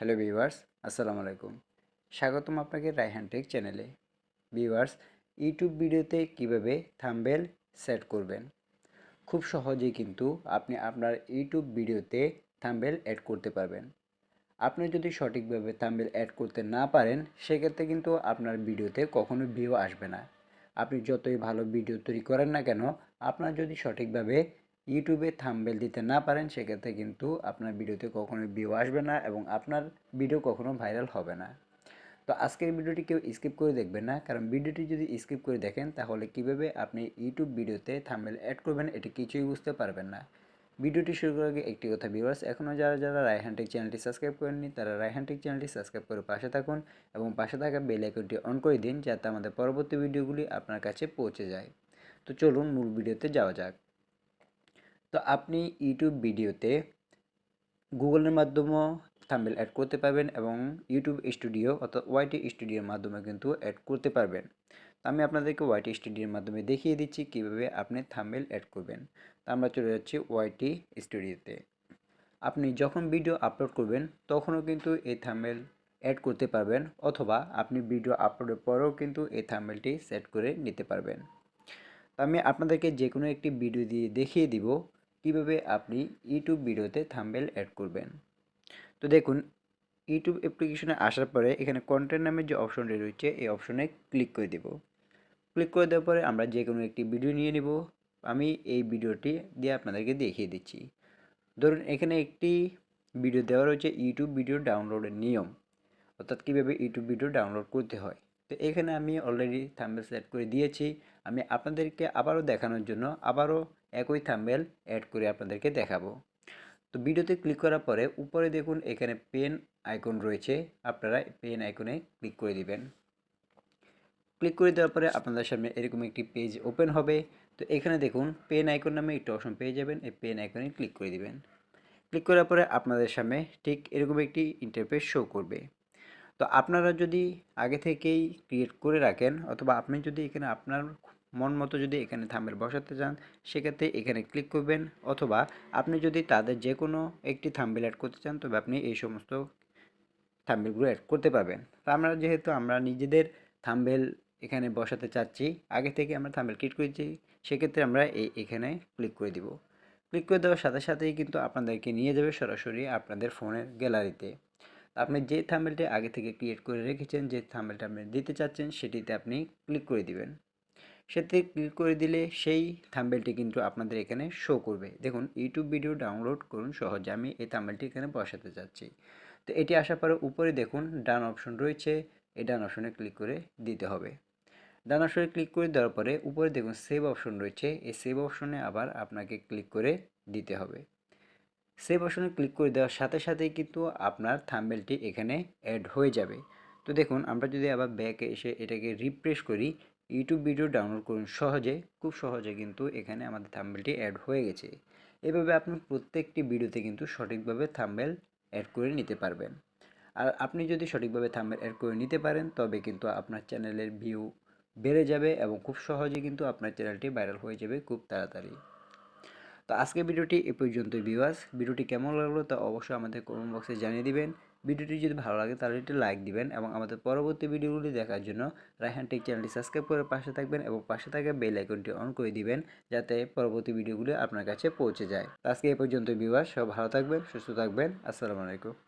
Hello viewers, আসসালামু আলাইকুম। স্বাগতম আপনাকে রায়হান টেক চ্যানেলে। ভিউয়ার্স, ইউটিউব ভিডিওতে কীভাবে থাম্বেল সেট করবেন? খুব সহজেই কিন্তু আপনি আপনার ইউটিউব ভিডিওতে থাম্বেল অ্যাড করতে পারবেন। আপনি যদি সঠিকভাবে থাম্বেল অ্যাড করতে না পারেন, সেক্ষেত্রে কিন্তু আপনার ভিডিওতে কখনো ভিউ আসবে না। আপনি যতই ভালো ভিডিও তৈরি করেন না কেন, আপনার যদি সঠিকভাবে ইউটিউবে থাম্বেল দিতে না পারেন, সেক্ষেত্রে কিন্তু আপনার ভিডিওতে কখনো ভিউ আসবে না এবং আপনার ভিডিও কখনো ভাইরাল হবে না। তো আজকের ভিডিওটি কেউ স্কিপ করে দেখবেন না, কারণ ভিডিওটি যদি স্কিপ করে দেখেন, তাহলে কীভাবে আপনি ইউটিউব ভিডিওতে থাম্বেল অ্যাড করবেন, এটি কিছুই বুঝতে পারবেন না। ভিডিওটি শুরু করার আগে একটি কথা ভিউয়ার্স এখনও যারা যারা রায়হানটেক চ্যানেলটি সাবস্ক্রাইব করেননি, তারা রায়হানটেক চ্যানেলটি সাবস্ক্রাইব করে পাশে থাকুন এবং পাশে থাকা বেল আইকনটি অন করে দিন, যাতে আমাদের পরবর্তী ভিডিওগুলি আপনার কাছে পৌঁছে যায়। তো চলুন মূল ভিডিওতে যাওয়া যাক। তো আপনি ইউটিউব ভিডিওতে গুগলের মাধ্যমেও থাম্বেল অ্যাড করতে পারবেন এবং ইউটিউব স্টুডিও অর্থাৎ ওয়াইটি স্টুডিওর মাধ্যমে কিন্তু অ্যাড করতে পারবেন। আমি আপনাদেরকে ওয়াইটি স্টুডিওর মাধ্যমে দেখিয়ে দিচ্ছি কীভাবে আপনি থাম্বেল অ্যাড করবেন। তো আমরা চলে যাচ্ছি ওয়াইটি স্টুডিওতে আপনি যখন ভিডিও আপলোড করবেন, তখনও কিন্তু এই থাম্বেল অ্যাড করতে পারবেন অথবা আপনি ভিডিও আপলোডের পরেও কিন্তু এই থাম্বেলটি সেট করে নিতে পারবেন। আমি আপনাদেরকে যে কোনো একটি ভিডিও দিয়ে দেখিয়ে দিব। কীভাবে আপনি ইউটিউব ভিডিওতে থাম্বেল অ্যাড করবেন? তো দেখুন ইউটিউব অ্যাপ্লিকেশনে আসার পরে এখানে কন্টেন্ট নামের যে অপশনটি রয়েছে, এই অপশনে ক্লিক করে দেব। ক্লিক করে দেওয়ার পরে আমরা যে কোনো একটি ভিডিও নিয়ে নেব। আমি এই ভিডিওটি দিয়ে আপনাদেরকে দেখিয়ে দিচ্ছি। ধরুন, এখানে একটি ভিডিও দেওয়া রয়েছে ইউটিউব ভিডিও ডাউনলোডের নিয়ম। অর্থাৎ কীভাবে ইউটিউব ভিডিও ডাউনলোড করতে হয়। তো এখানে আমি অলরেডি থাম্বেল সেট করে দিয়েছি। আমি আপনাদেরকে আবারও দেখানোর জন্য আবারও একই থাম্বেল অ্যাড করে আপনাদেরকে দেখাবো। তো ভিডিওতে ক্লিক করার পরে উপরে দেখুন এখানে পেন আইকন রয়েছে, আপনারা পেন আইকনে ক্লিক করে দিবেন। ক্লিক করে দেওয়ার পরে আপনাদের সামনে এরকম একটি পেজ ওপেন হবে। তো এখানে দেখুন পেন আইকন নামে একটি অপশন পেয়ে যাবেন, এই পেন আইকনে ক্লিক করে দিবেন। ক্লিক করার পরে আপনাদের সামনে ঠিক এরকম একটি ইন্টারফেস শো করবে। তো আপনারা যদি আগে থেকেই ক্রিয়েট করে রাখেন অথবা আপনি যদি এখানে আপনার মন মতো যদি এখানে থাম্বেল বসাতে চান, সেক্ষেত্রে এখানে ক্লিক করবেন অথবা আপনি যদি তাদের যে কোনো একটি থাম্বেল অ্যাড করতে চান, তবে আপনি এই সমস্ত থাম্বেলগুলো অ্যাড করতে পারবেন। তো আমরা যেহেতু আমরা নিজেদের থাম্বেল এখানে বসাতে চাচ্ছি, আগে থেকে আমরা থাম্বেল ক্রিয়েট করেছি, সেক্ষেত্রে আমরা এই এখানে ক্লিক করে দিব। ক্লিক করে দেওয়ার সাথে সাথেই কিন্তু আপনাদেরকে নিয়ে যাবে সরাসরি আপনাদের ফোনের গ্যালারিতে। আপনি যে থাম্বেলটি আগে থেকে ক্রিয়েট করে রেখেছেন, যে থাম্বেলটা আপনি দিতে চাচ্ছেন, সেটিতে আপনি ক্লিক করে দিবেন। সেতে ক্লিক করে দিলে সেই থাম্বেলটি কিন্তু আপনাদের এখানে শো করবে। দেখুন ইউটিউব ভিডিও ডাউনলোড করুন সহজে। আমি এই থাম্বেলটি এখানে বসাতে চাচ্ছি তো এটি আসার পরে উপরে দেখুন ডান অপশন রয়েছে। এই ডান অপশনে ক্লিক করে দিতে হবে। ডান অপশনে ক্লিক করে দেওয়ার পরে উপরে দেখুন সেভ অপশন রয়েছে। এই সেভ অপশনে আবার আপনাকে ক্লিক করে দিতে হবে। সেভ অপশনে ক্লিক করে দেওয়ার সাথে সাথেই কিন্তু আপনার থাম্বেলটি এখানে অ্যাড হয়ে যাবে। তো দেখুন, আমরা যদি আবার ব্যাকে এসে এটাকে রিফ্রেশ করি ইউটিউব ভিডিও ডাউনলোড করুন সহজে, খুব সহজে কিন্তু এখানে আমাদের থাম্বেলটি অ্যাড হয়ে গেছে। এভাবে আপনি প্রত্যেকটি ভিডিওতে কিন্তু সঠিকভাবে থাম্বেল অ্যাড করে নিতে পারবেন। আর আপনি যদি সঠিকভাবে থাম্বেল অ্যাড করে নিতে পারেন, তবে কিন্তু আপনার চ্যানেলের ভিউ বেড়ে যাবে এবং খুব সহজে কিন্তু আপনার চ্যানেলটি ভাইরাল হয়ে যাবে খুব তাড়াতাড়ি। তো আজকে ভিডিওটি এ পর্যন্তই ভিউয়ার্স ভিডিওটি কেমন লাগল তা অবশ্যই আমাদের কমেন্ট বক্সে জানিয়ে দিবেন। ভিডিওটি যদি ভালো লাগে তাহলে একটি লাইক দিবেন এবং আমাদের পরবর্তী ভিডিওগুলি দেখার জন্য রায়হান টেক চ্যানেলটি সাবস্ক্রাইব করে পাশে থাকবেন এবং পাশে থাকা বেল আইকনটি অন করে দিবেন যাতে পরবর্তী ভিডিওগুলি আপনার কাছে পৌঁছে যায়। আজকে এ পর্যন্ত বিবাস সব ভালো থাকবেন, সুস্থ থাকবেন। আসসালামু আলাইকুম।